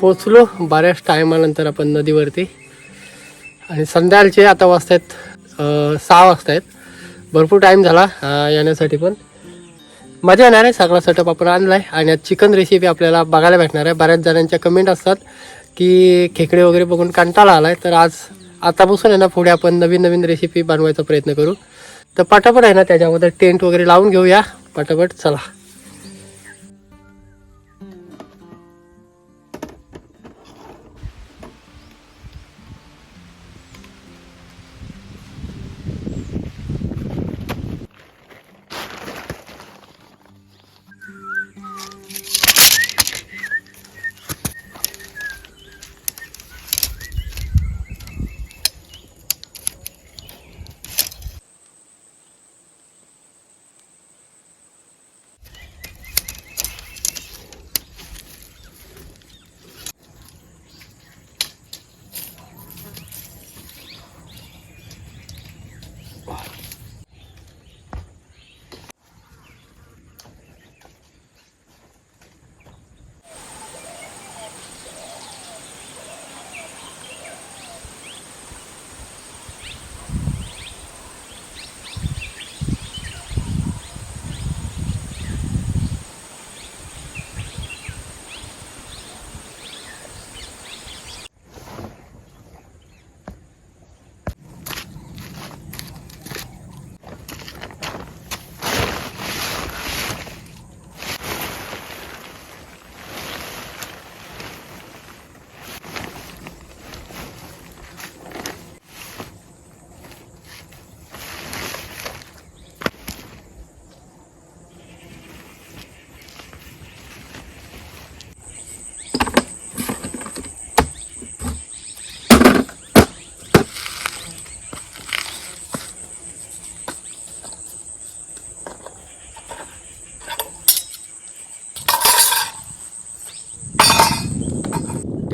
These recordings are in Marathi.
पोचलो बऱ्याच टायमानंतर आपण नदीवरती. आणि संध्याकाळचे आता वाजता आहेत सहा वाजता आहेत भरपूर टाईम झाला येण्यासाठी पण. मजा येणार आहे सगळा सेटअप आपण आणला आहे आणि आज चिकन रेसिपी आपल्याला बघायला भेटणार आहे. बऱ्याच जणांच्या कमेंट असतात की खेकडे वगैरे बघून कंटाळा आला आहे तर आज आतापासून आहे ना पुढे आपण नवीन नवीन रेसिपी बनवायचा प्रयत्न करू. तर पटापट आहे ना त्याच्यामध्ये टेंट वगैरे लावून घेऊया. पटापट चला.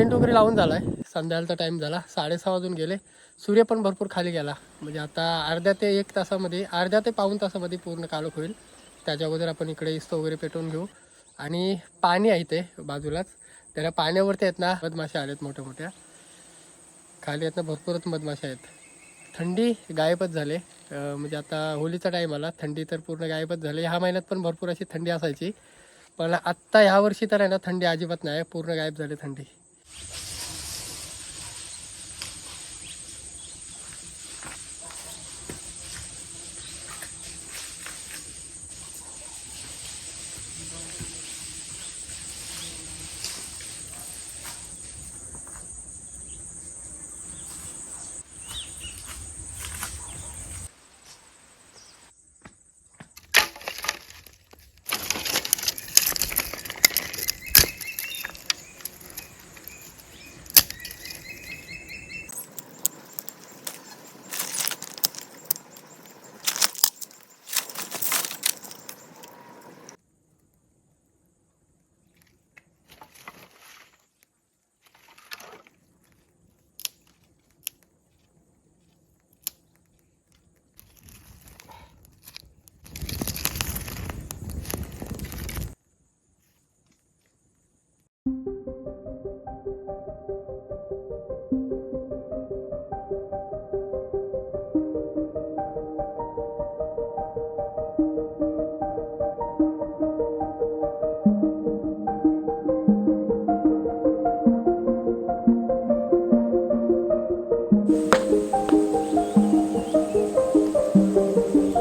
टेंट वगैरे लावून झाला आहे संध्याकाळचा टाईम झाला. साडेसहा वाजून गेले. सूर्य पण भरपूर खाली गेला. म्हणजे आता अर्ध्या ते एक तासामध्ये अर्ध्या ते पाऊण तासामध्ये पूर्ण काळोख होईल. त्याच्या अगोदर आपण इकडे इस्त वगैरे पेटवून घेऊ. आणि पाणी आहे ते बाजूलाच. त्याला पाण्यावरती आहेत ना मधमाशा आल्यात मोठ्या मोठ्या खाली आहेत ना भरपूरच मधमाशा आहेत. थंडी गायबच झाले. म्हणजे आता होलीचा टाईम आला. थंडी तर पूर्ण गायबच झाली. ह्या महिन्यात पण भरपूर अशी थंडी असायची. पण आत्ता ह्या वर्षी तर आहे ना थंडी अजिबात नाही. पूर्ण गायब झाली थंडी.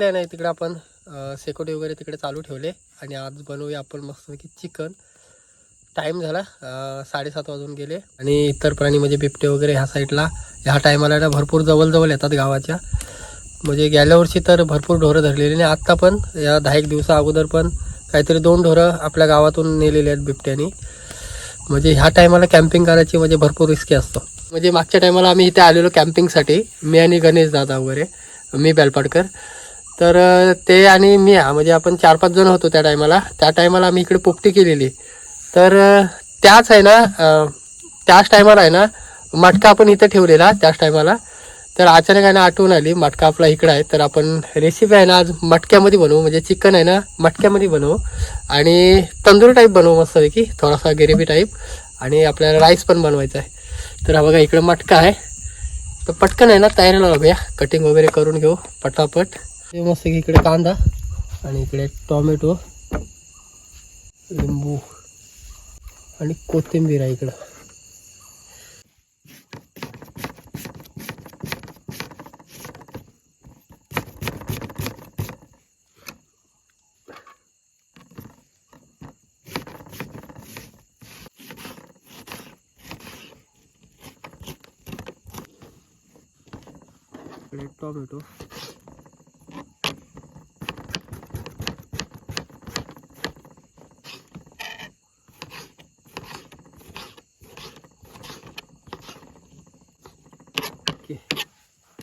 नाही नाही तिकडे आपण सेकोटी वगैरे तिकडे चालू ठेवले. आणि आज बनवूया आपण मस्तपैकी चिकन. टाईम झाला साडेसात वाजून गेले. आणि इतर प्राणी म्हणजे बिबटे वगैरे ह्या साईडला ह्या टायमाला ना भरपूर जवळजवळ येतात गावाच्या. म्हणजे गेल्या वर्षी तर भरपूर ढोरं धरलेली आणि आत्ता पण या दहा एक दिवसा अगोदर पण काहीतरी दोन ढोरं आपल्या गावातून नेलेली आहेत बिबट्यानी. म्हणजे ह्या टायमाला कॅम्पिंग करायची म्हणजे भरपूर रिस्की असतो. म्हणजे मागच्या टायमाला आम्ही इथे आलेलो कॅम्पिंगसाठी मी आणि गणेश दादा वगैरे मी बेलपाडकर. तर ते आणि मी हा म्हणजे आपण चार पाच जण होतो त्या टायमाला. त्या टायमाला आम्ही इकडे पोपटी केलेली. तर त्याच आहे ना त्याच टायमाला आहे ना मटका आपण इथं ठेवलेला त्याच टायमाला. तर अचानक आहे ना आठवण आली मटका आपला इकडं आहे. तर आपण रेसिपी आहे ना आज मटक्यामध्ये बनवू. म्हणजे चिकन आहे ना मटक्यामध्ये बनवू. आणि तंदूर टाईप बनवू मस्तपैकी थोडासा ग्रेव्ही टाईप आणि आपल्याला राईस पण बनवायचा आहे. तर हा बघा इकडं मटका आहे. तर पटकन आहे ना तयारीला लागूया कटिंग वगैरे करून घेऊ पटापट. फेमस मस्त इकडे कांदा आणि इकडे टॉमॅटो लिंबू आणि कोथिंबीर आहे इकडं. इकडे टॉमॅटो.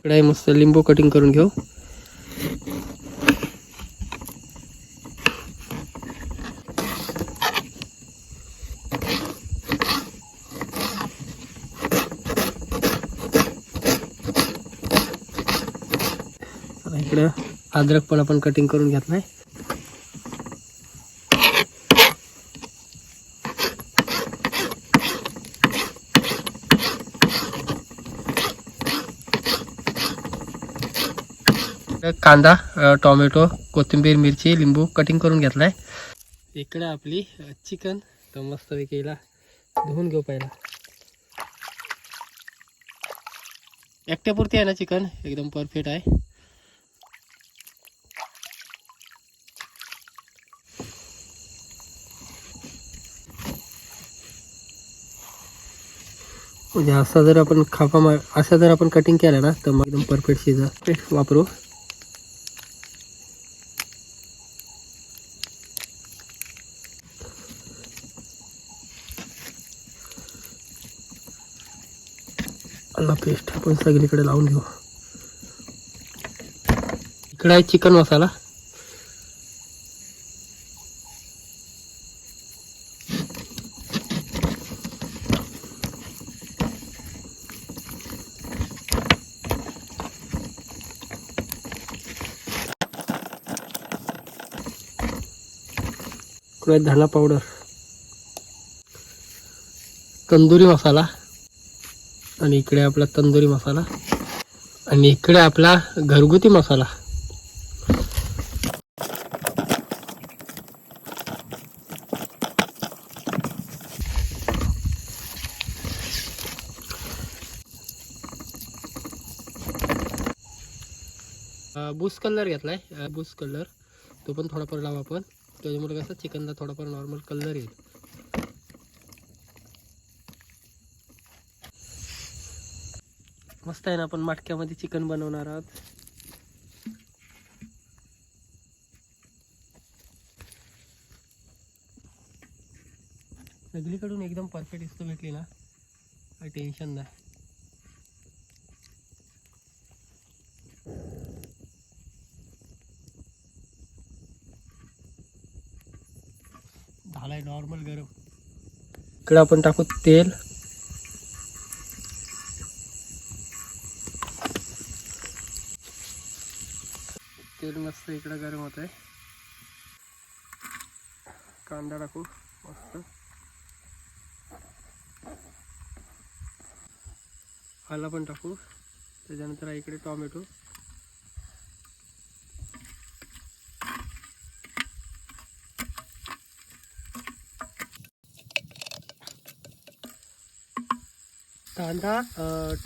इकडे मस्त लिंबू कटिंग करून घेऊ. इकडे अद्रक पण आपण कटिंग करून घेतलाय कांदा टोमॅटो कोथिंबीर मिरची लिंबू कटिंग करून घेतलाय. इकडे आपली चिकन. तर मस्त विकेला धुवून घेऊ पहिला. एकट्यापुरती आहे ना चिकन? एकदम परफेक्ट आहे. म्हणजे असा जर आपण खापा मार असा जर आपण कटिंग केलं ना तर मग एकदम परफेक्ट शिजा वापरू. मसाला पेस्ट आपण सगळीकडे लावून घेऊ. इकडे आहे चिकन मसाला. धना पावडर तंदुरी मसाला. आणि इकडे आपला तंदुरी मसाला. आणि इकडे आपला घरगुती मसाला. बूस कलर घेतलाय. अं, बूस कलर. तो पण थोडाफार लावा आपण. त्याच्यामुळे कसं चिकनला थोडाफार नॉर्मल कलर येईल. मस्त आहे ना आपण मटक्यामध्ये चिकन बनवणार आहोत. सगळीकडून एकदम परफेक्ट इस्तो भेटली ना काही टेन्शन नाही. झालाय नॉर्मल गरम. इकडे आपण टाकू तेल तेल मस्त इकडे गरम होत आहे कांदा टाकू मस्त. आला पण टाकू. त्याच्यानंतर इकडे टॉमॅटो. कांदा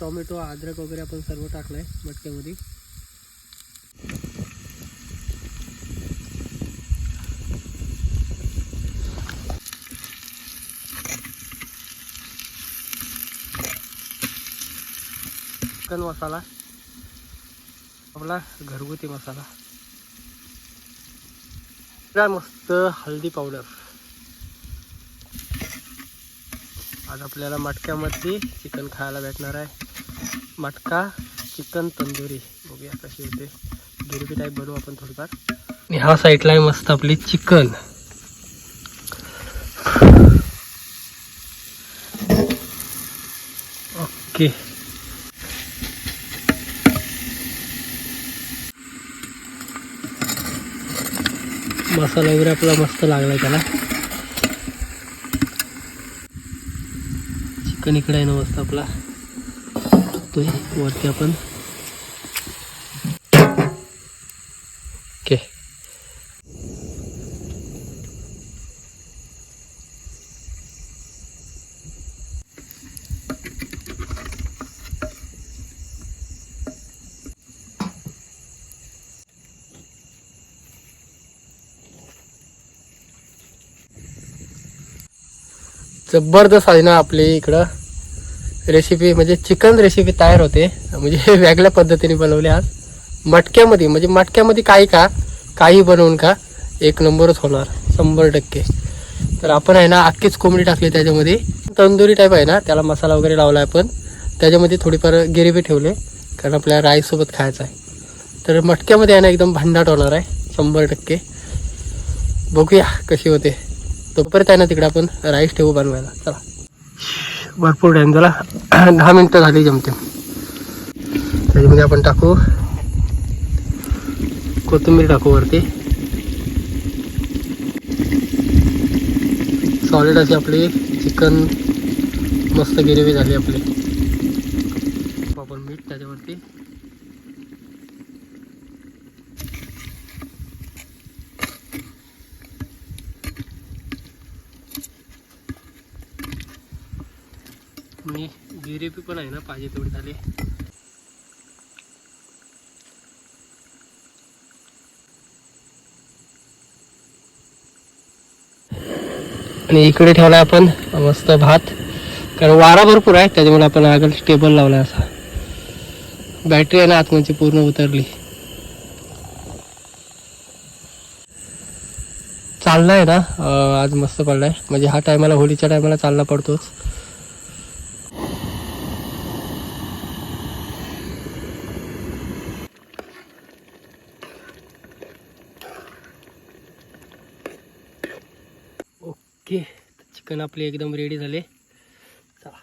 टॉमॅटो टोमॅटो अद्रक वगैरे आपण सर्व टाकलंय मटक्यामध्ये. चिकन मसाला आपला घरगुती मसाला. काय मस्त हळदी पावडर. आज आपल्याला मटक्यामध्ये चिकन खायला भेटणार आहे. मटका चिकन तंदुरी. बघूया कशी होते. गिरवी टाईप बनवू आपण थोडीफार. आणि ह्या साईडला आहे मस्त आपली चिकन. ओके. मसाला वगैरे आपला मस्त लागलाय त्याला. चिकन इकडे आहे ना मस्त आपला. तो वरती आपण. ओके. जबरदस्त आहे ना आपली इकडं. रेसिपी म्हणजे चिकन रेसिपी तयार होते. म्हणजे वेगळ्या पद्धतीने बनवली आज. मटक्यामध्ये म्हणजे मटक्यामध्ये काही का काही बनवून का एक नंबरच होणार शंभर टक्के. तर आपण आहे ना अख्खीच कोंबडी टाकली त्याच्यामध्ये. तंदुरी टाईप आहे ना त्याला मसाला वगैरे लावला आहे आपण. त्याच्यामध्ये थोडीफार गिरेवी ठेवले कारण आपल्याला राईससोबत खायचं आहे. तर मटक्यामध्ये आहे ना एकदम भन्नाट होणार आहे शंभर टक्के. बघूया कशी होते. तोपर्यंत आहे ना तिकडे आपण राईस ठेवू बनवायला. चला. भरपूर टाईम झाला. दहा मिनटं झाली जमते. त्याच्यामध्ये आपण टाकू कोथिंबीर टाकू वरती. सॉलिड अशी आपली चिकन मस्त गिरेवी झाली आपली. आणि गिरेपी पण आहे ना पाहिजे तेवढे झाले. आणि इकडे ठेवला आपण मस्त भात. कारण वारा भरपूर आहे त्याच्यामुळे आपण आगळ टेबल लावला असा. बॅटरी आहे ना आतमध्ये पूर्ण उतरली. चालला आहे ना आज मस्त पडलाय. म्हणजे हा टायमाला होळीच्या टायमाला चालला पडतोच. इथे चिकन आपले एकदम रेडी झाले. चला.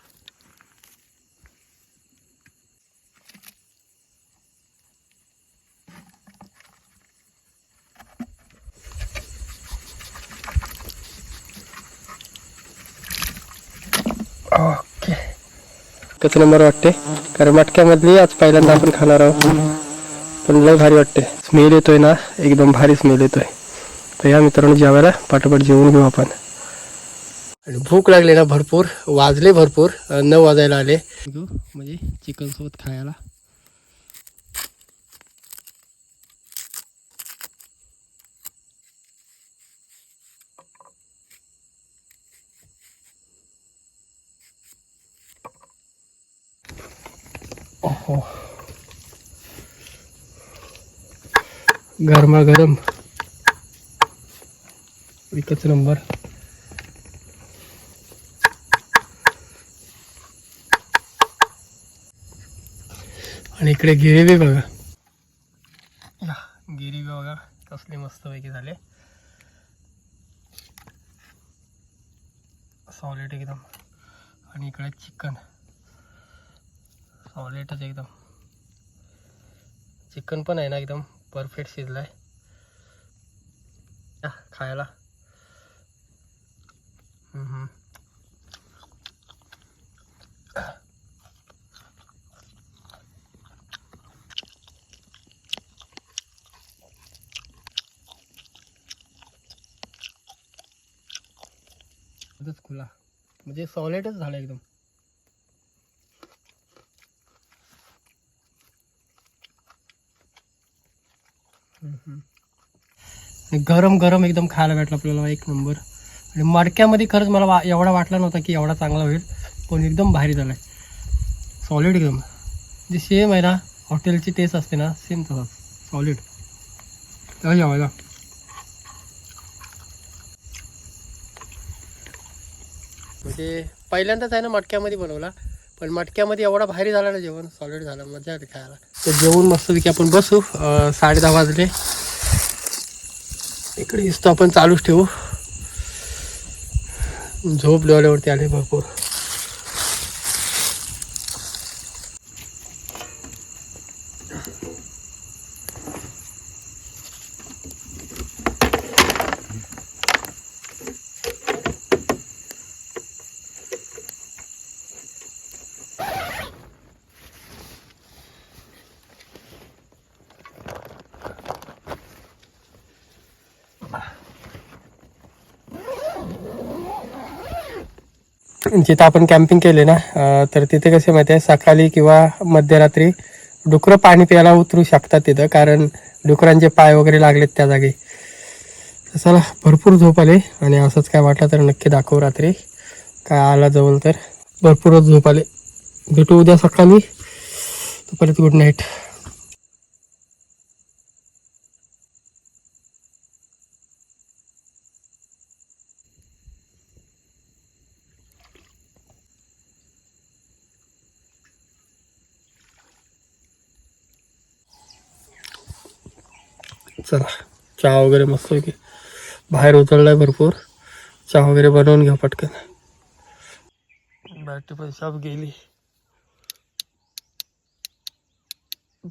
ओके. कच नंबर वाटते कारण मटक्यामधली आज पहिल्यांदा आपण खाणार आहोत. पण लय भारी वाटते. स्मेल येतोय ना एकदम भारी स्मेल येतोय. तर या मित्रांनो जेवायला पाठोपाठ जेवून घेऊ आपण. आणि भूक लागली ना भरपूर वाजले भरपूर नऊ वाजायला आले. म्हणजे चिकन सोबत खायला. ओहो. गरमा गरम एकच नंबर. आणि इकडे गिरेवी बघा. या, बघा कसले मस्त पैकी झाले. सॉलिड एकदम. आणि इकडे चिकन. सॉलिडच एकदम. चिकन पण आहे ना एकदम परफेक्ट शिजलाय. या, खायला. म्हणजे सॉलिडच झालं एकदम. गरम गरम एकदम खायला भेटलं आपल्याला एक नंबर. आणि मडक्यामध्ये खरंच मला वा एवढा वाटला नव्हता की एवढा चांगला होईल पण एकदम भारी झाला आहे सॉलिड एकदम. म्हणजे जे सेम आहे ना हॉटेलची टेस्ट असते ना सेम तसाच. सॉलिड जेवायला. म्हणजे पहिल्यांदाच आहे ना मटक्यामध्ये बनवला. पण मटक्यामध्ये एवढा भारी झाला ना जेवण सॉलिड झालं मजा आली खायला. तर जेवण मस्तपैकी आपण बसू. साडे दहा वाजले. इकडे दिसतो आपण चालूच ठेवू. झोप लेवल्यावरती आले भरपूर. जिथं आपण कॅम्पिंग केले ना तर तिथे कसे माहिती आहे सकाळी किंवा मध्यरात्री डुकरं पाणी प्यायला उतरू शकतात तिथं कारण डुकरांचे पाय वगैरे लागलेत त्या जागी. चला भरपूर झोप आले आणि असंच काय वाटलं तर नक्की दाखवू रात्री. काय आला जवळ तर. भरपूरच झोप आले. भेटू उद्या सकाळी. तोपर्यंत गुड नाईट चला. चहा वगैरे मस्त की बाहेर उतरलाय भरपूर. चहा वगैरे बनवून घ्या पटकन. बॅटरी पण साफ गेली.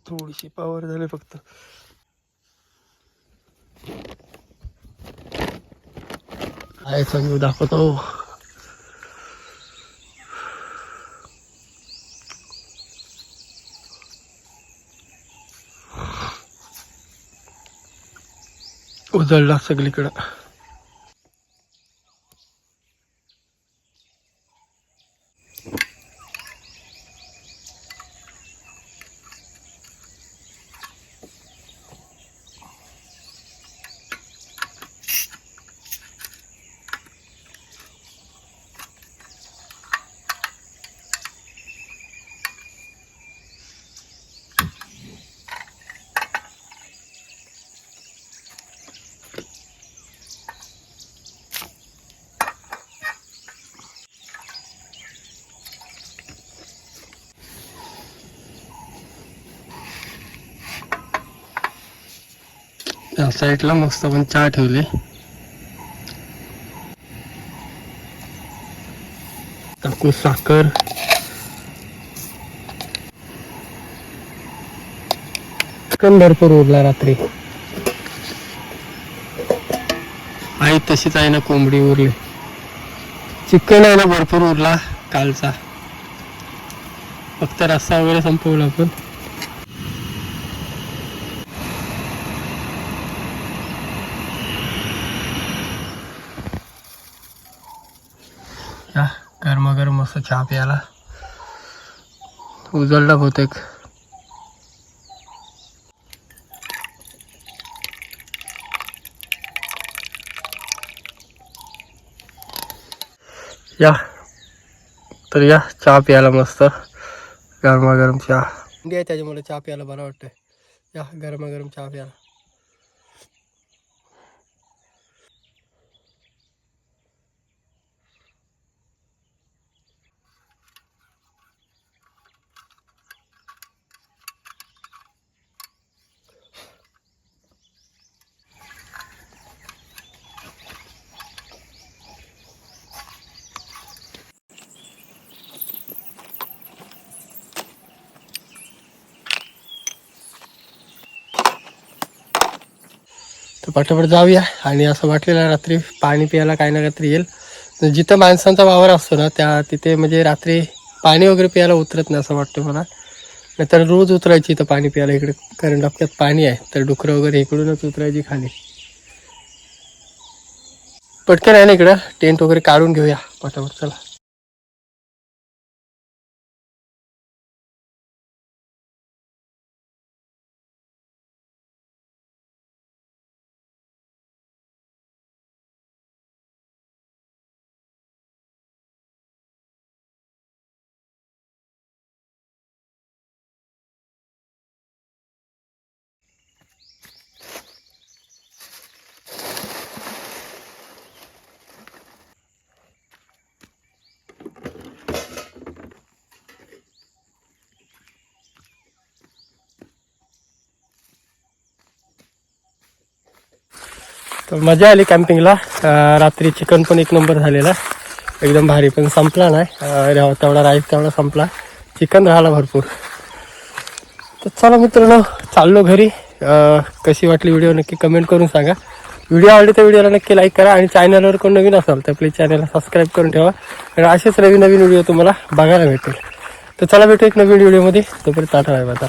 थोडीशी पॉवर झाली फक्त. आहे सांगू दाखवतो. जळला सगळीकडं. त्या साईडला मस्त पण चहा ठेवले. टाकू साखर. चिकन भरपूर उरला रात्री. आहे तशीच आहे ना कोंबडी उरली. चिकन आहे ना भरपूर उरला कालचा. फक्त रस्सा वगैरे संपवला आपण या गरमागरम मस्त चहा प्यायला उजळला बहुतेक. या. तर या चहा प्यायला मस्त. गरमागरम चहा. त्याच्यामुळे चहा प्यायला बरं वाटतंय. या गरमागरम चहा प्यायला. पटापट जाऊया. आणि असं वाटलेलं रात्री पाणी प्यायला काही ना काहीतरी येईल. जिथं माणसांचा वावर असतो ना त्या तिथे म्हणजे रात्री पाणी वगैरे प्यायला उतरत नाही असं वाटतं मला. नाहीतर रोज उतरायची इथं पाणी प्यायला इकडे कारण डबक्यात पाणी आहे. तर डुकरं वगैरे इकडूनच उतरायची खाली. पटकन आहे ना इकडं टेंट वगैरे काढून घेऊया. पटापट चला. तर मजा आली कॅम्पिंगला रात्री चिकन पण एक नंबर झालेला. एकदम भारी पण संपला नाही. राव- तेवढा राईस तेवढा संपला. चिकन राहिला भरपूर. तर चला मित्रांनो चाललो घरी. कशी वाटली व्हिडिओ नक्की कमेंट करून सांगा. व्हिडिओ आवडली तर व्हिडिओला नक्की लाईक करा आणि चॅनलवर कोण नवीन असाल तर प्लीज चॅनलला सबस्क्राईब करून ठेवा. आणि असेच नवीन नवीन व्हिडिओ तुम्हाला बघायला भेटेल. तर चला भेटू एक नवीन व्हिडिओमध्ये तोपर्यंत टाटा बाय आता